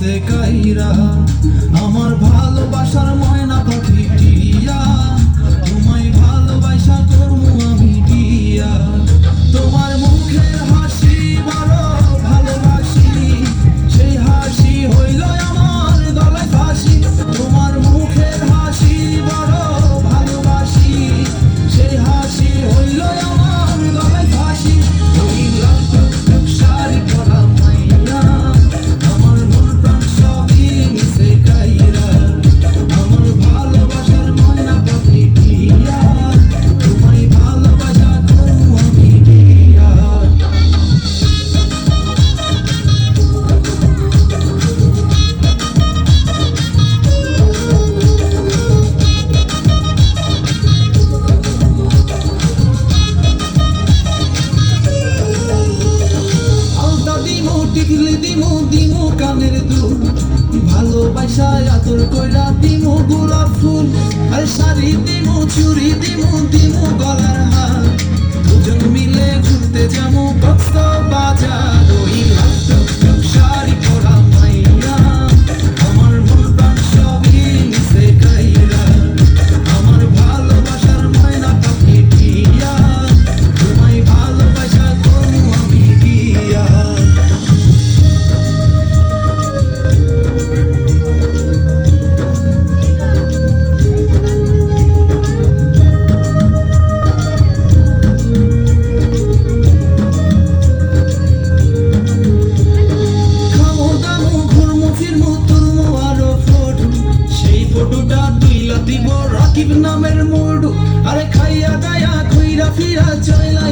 গেছে কাইরা আমার ভালোবাসার ময়না সারা তোর কইলা দিমু গোলাপ ফুল। আর শাড়ি দিমু চুরি দিমু দিমু গলার হার। দুজন মিলে ঘুরতে যাব ফটোটা তুইলা দিব রাকিব নামের মোড়। আরে খাইয়া গায়া খুইরা ফিরা চইলা